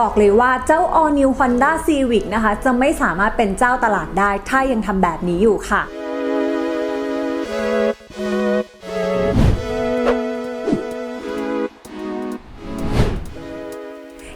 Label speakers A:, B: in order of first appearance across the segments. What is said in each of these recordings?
A: บอกเลยว่าเจ้า All New Honda Civic นะคะ จะไม่สามารถเป็นเจ้าตลาดได้ ถ้ายังทำแบบนี้อยู่ค่ะ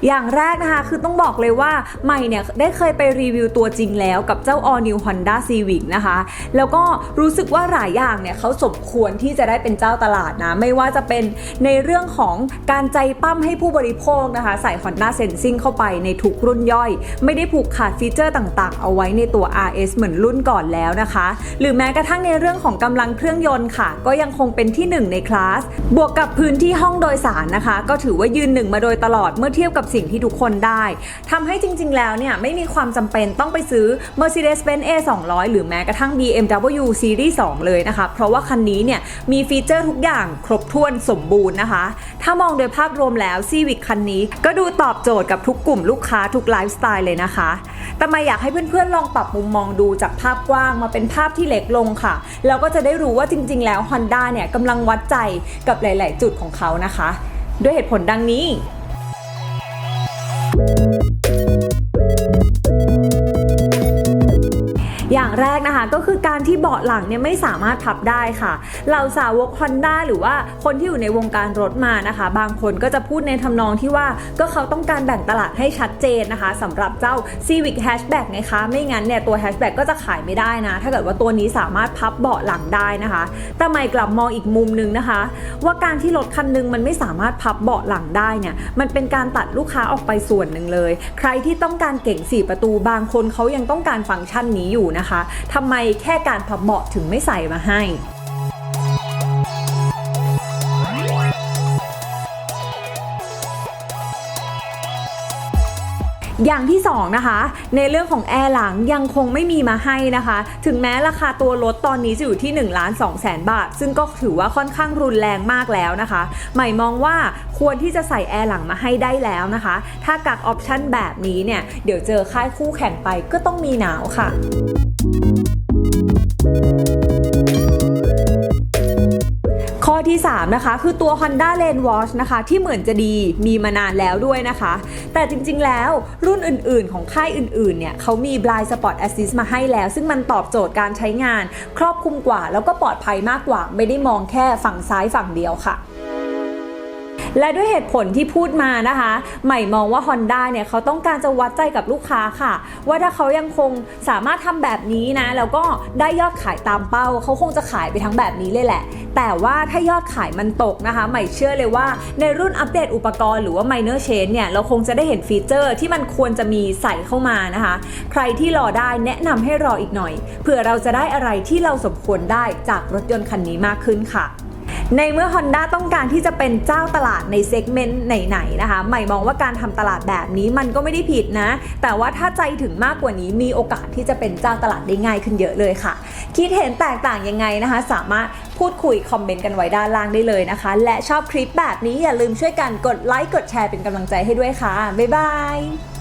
A: อย่างแรกนะคะ คือต้องบอกเลยว่าใหม่เนี่ยได้เคยไปรีวิวตัวจริงแล้วกับเจ้า All New Honda Civic นะคะ แล้วก็รู้สึกว่าหลายอย่างเนี่ยเขาสมควรที่จะได้เป็นเจ้าตลาดนะ ไม่ว่าจะเป็นในเรื่องของการใจปั้มให้ผู้บริโภคนะคะ ใส่ Honda Sensing เข้าไปในทุกรุ่นย่อย ไม่ได้ผูกขาดฟีเจอร์ต่างๆ เอาไว้ในตัว RS เหมือนรุ่นก่อนแล้วนะคะ หรือแม้กระทั่งในเรื่องของกำลังเครื่องยนต์ค่ะ ก็ยังคงเป็นที่หนึ่งในคลาสบวกกับพื้นที่ห้องโดยสารนะคะ ก็ถือว่ายืนหนึ่งมาโดยตลอดเมื่อเทียบกับสิ่งที่ทุกคนได้ทำให้จริง ๆ แล้วเนี่ยไม่มีความจำเป็นต้องไปซื้อ Mercedes-Benz A 200 หรือแม้กระทั่ง BMW Series 2 เลยนะคะ เพราะว่าคันนี้เนี่ยมีฟีเจอร์ทุกอย่างครบถ้วนสมบูรณ์นะคะ ถ้ามองโดยภาพรวมแล้ว Civic คันนี้ ก็ดูตอบโจทย์กับทุกกลุ่มลูกค้าทุกไลฟ์สไตล์เลยนะคะ แต่มาอยากให้เพื่อนๆลองปรับมุมมองดูจากภาพกว้างมาเป็นภาพที่เล็กลงค่ะ แล้วก็จะได้รู้ว่าจริง ๆ แล้ว Honda เนี่ยกำลังวัดใจกับหลาย ๆ จุดของเขานะคะ ด้วยเหตุผลดังนี้ ก็คือการ ที่เบาะหลังเนี่ยไม่สามารถพับได้ค่ะ เราสาวก Honda หรือว่าคนที่อยู่ในวงการรถมานะคะ บางคนก็จะพูดในทำนองที่ว่าก็เขาต้องการแบ่งตลาดให้ชัดเจนนะคะสำหรับเจ้า Civic Hatchback ไงคะ ไม่งั้นเนี่ยตัว Hatchback ก็จะขายไม่ได้นะ ถ้าเกิดว่าตัวนี้สามารถพับเบาะหลังได้นะคะ แต่ไม่กลับมองอีกมุมนึงนะคะ ว่าการที่รถคันนึงมันไม่สามารถพับเบาะหลังได้เนี่ยมันเป็นการตัดลูกค้าออกไปส่วนหนึ่งเลย ใครที่ต้องการเก่ง 4 ประตูบางคนเขายังต้องการฟังก์ชันนี้อยู่นะคะทำไมแค่การพับเบาะถึงไม่ใส่มาให้อย่างที่2นะคะในเรื่องของแอร์หลังยังคงไม่มีมาให้นะคะ ถึงแม้ราคาตัวรถตอนนี้จะอยู่ที่1ล้าน2แสนบาท ซึ่งก็ถือว่าค่อนข้างรุนแรงมากแล้วนะคะ ใหม่มองว่าควรที่จะใส่แอร์หลังมาให้ได้แล้วนะคะ ถ้ากักออปชั่นแบบนี้เนี่ย เดี๋ยวเจอค่ายคู่แข่งไปก็ต้องมีหนาวค่ะ ข้อที่ 3 นะคะ คือตัว Honda Lane Watch นะคะ ที่เหมือนจะดีมีมานานแล้วด้วยนะคะ แต่จริงๆแล้วรุ่นอื่นๆ ของค่ายอื่นๆ เนี่ยเขามี Blind Spot Assist มาให้แล้ว ซึ่งมันตอบโจทย์การใช้งาน ครอบคลุมกว่าแล้วก็ปลอดภัยมากกว่า ไม่ได้มองแค่ฝั่งซ้ายฝั่งเดียวค่ะ และด้วยเหตุผลที่พูดมานะคะ ใหม่มองว่า Honda เนี่ยเขาต้องการจะวัดใจกับลูกค้าค่ะ ว่าถ้าเขายังคงสามารถทำแบบนี้นะ แล้วก็ได้ยอดขายตามเป้า เขาคงจะขายไปทั้งแบบนี้เลยแหละ แต่ว่าถ้ายอดขายมันตกนะคะ ใหม่เชื่อเลยว่าในรุ่นอัปเดตอุปกรณ์หรือว่า minor change เนี่ย เราคงจะได้เห็นฟีเจอร์ที่มันควรจะมีใส่เข้ามานะคะ ใครที่รอได้แนะนำให้รออีกหน่อยเผื่อเราจะได้อะไรที่เราสมควรได้จากรถยนต์คันนี้มากขึ้นค่ะ ในเมื่อ Honda ต้องการที่จะเป็นเจ้าตลาดในเซกเมนต์ไหนๆนะคะ ใหม่มองว่าการทำตลาดแบบนี้มันก็ไม่ได้ผิดนะ แต่ว่าถ้าใจถึงมากกว่านี้มีโอกาสที่จะเป็นเจ้าตลาดได้ง่ายขึ้นเยอะเลยค่ะ คิดเห็นแตกต่างยังไงนะคะ สามารถพูดคุยคอมเมนต์กันไว้ด้านล่างได้เลยนะคะ และชอบคลิปแบบนี้อย่าลืมช่วยกันกดไลค์กดแชร์เป็นกำลังใจให้ด้วยค่ะ บ๊ายบาย